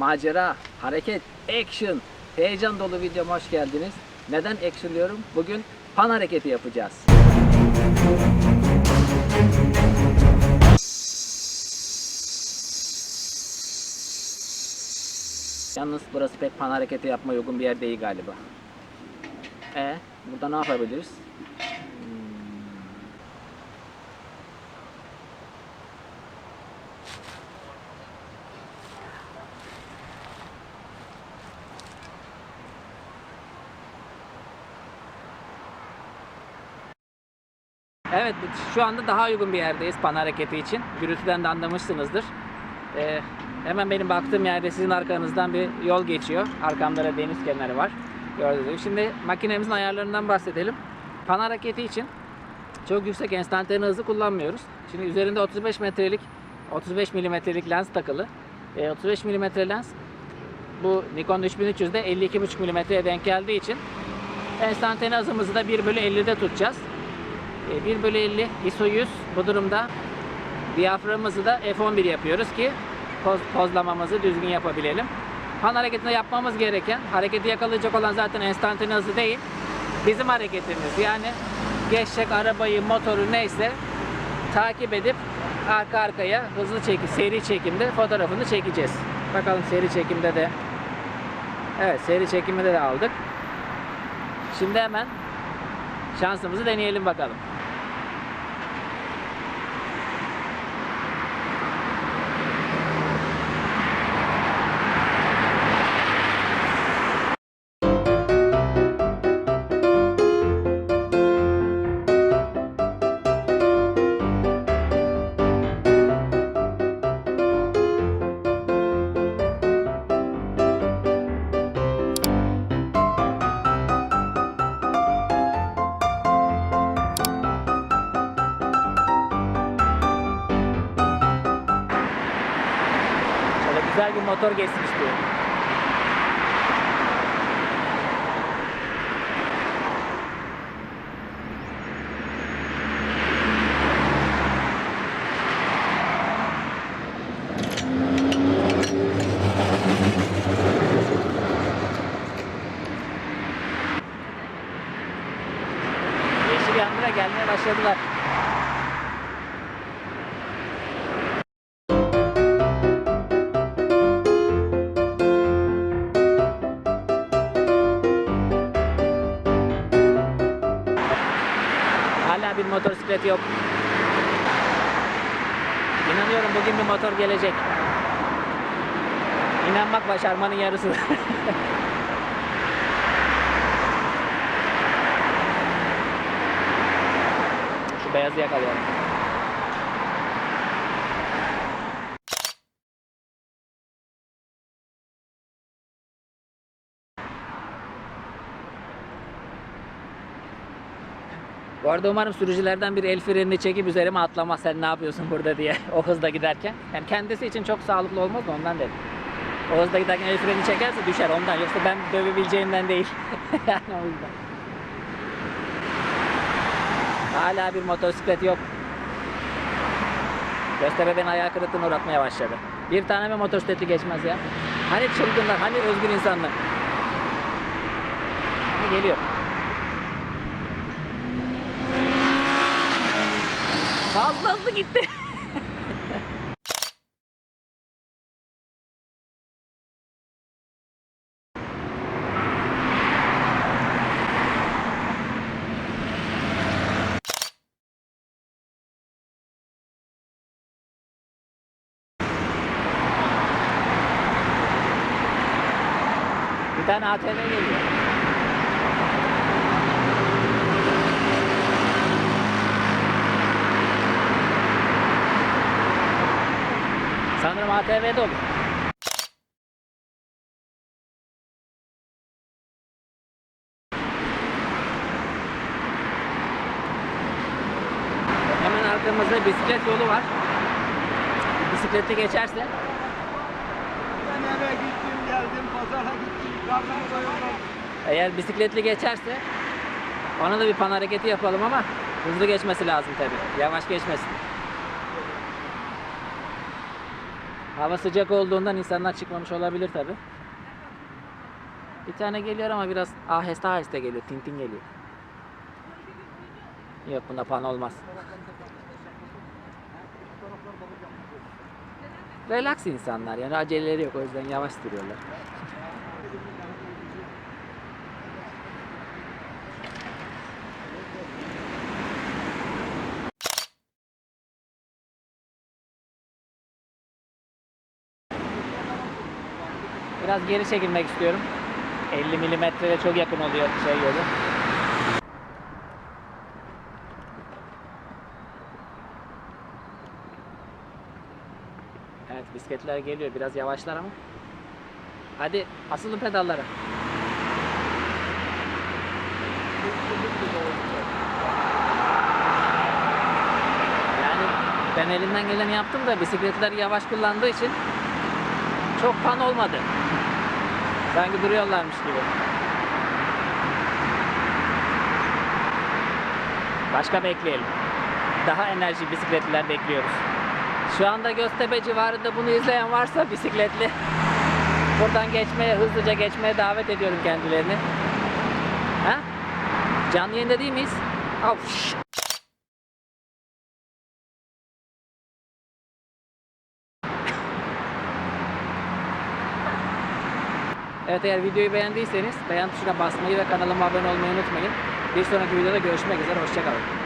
Macera, hareket, action, heyecan dolu videoma hoş geldiniz. Neden action diyorum? Bugün pan hareketi yapacağız. Yalnız burası pek pan hareketi yapma uygun bir yer değil galiba. E burada ne yapabiliriz? Evet şu anda daha uygun bir yerdeyiz pan hareketi için. Gürültüden de anlamışsınızdır. Ee, hemen benim baktığım yerde sizin arkanızdan bir yol geçiyor. Arkamda da deniz kenarı var. Gördüğünüz gibi. Şimdi makinemizin ayarlarından bahsedelim. Pan hareketi için çok yüksek enstantane hızı kullanmıyoruz. Şimdi üzerinde 35 metrelik 35 milimetrelik lens takılı. Ee, 35 milimetre lens bu Nikon 3300'de 52,5 milimetreye denk geldiği için enstantane hızımızı da 1 bölü 50'de tutacağız. E, 1 bölü 50 ISO 100 bu durumda diyaframımızı da F11 yapıyoruz ki poz, pozlamamızı düzgün yapabilelim. Pan hareketinde yapmamız gereken hareketi yakalayacak olan zaten enstantane hızı değil bizim hareketimiz yani geçecek arabayı motoru neyse takip edip arka arkaya hızlı çekim seri çekimde fotoğrafını çekeceğiz. Bakalım seri çekimde de Evet seri çekimde de aldık. Şimdi hemen şansımızı deneyelim bakalım. Güzel bir motor geçsin istiyorum. Yeşil yandıra gelmeye başladılar. Bir motosiklet yok. İnanıyorum bugün bir motor gelecek. İnanmak başarmanın yarısı. Şu beyazı yakalayalım. Bu arada umarım sürücülerden bir el frenini çekip üzerime atlamaz sen ne yapıyorsun burada diye o hızda giderken. Yani kendisi için çok sağlıklı olmaz da ondan dedim. O hızda giderken el freni çekerse düşer ondan. Yoksa ben dövebileceğimden değil. yani o yüzden. Hala bir motosiklet yok. Göztepe beni ayağı kırıklığına uğratmaya başladı. Bir tane mi motosikletli geçmez ya? Hani çılgınlar, hani özgür insanlar? Hani geliyor. Fazla hızlı gitti. Bir tane ATV geliyor. ATV'de olur. Hemen arkamızda bisiklet yolu var. Bisikletli geçerse Ben eve gittim geldim pazara gittim karnım doyurdu. eğer bisikletli geçerse ona da bir pan hareketi yapalım ama hızlı geçmesi lazım tabi. Yavaş geçmesin. Hava sıcak olduğundan insanlar çıkmamış olabilir tabi. Bir tane geliyor ama biraz aheste aheste geliyor. Tintin geliyor. Yok bunda pan olmaz. Relax insanlar yani aceleleri yok o yüzden yavaş sürüyorlar. Biraz geri çekilmek istiyorum. 50 milimetrede çok yakın oluyor şey yolu. Evet bisikletler geliyor biraz yavaşlar ama. Hadi asılın pedallara. Yani ben elimden geleni yaptım da bisikletler yavaş kullandığı için çok pan olmadı. Sanki duruyorlarmış gibi. Başka bekleyelim. Daha enerji bisikletler bekliyoruz. Şu anda Göztepe civarında bunu izleyen varsa bisikletli buradan geçmeye, hızlıca geçmeye davet ediyorum kendilerini. Ha? Canlı yayında değil miyiz? Of. Evet eğer videoyu beğendiyseniz beğen tuşuna basmayı ve kanalıma abone olmayı unutmayın. Bir sonraki videoda görüşmek üzere. Hoşçakalın.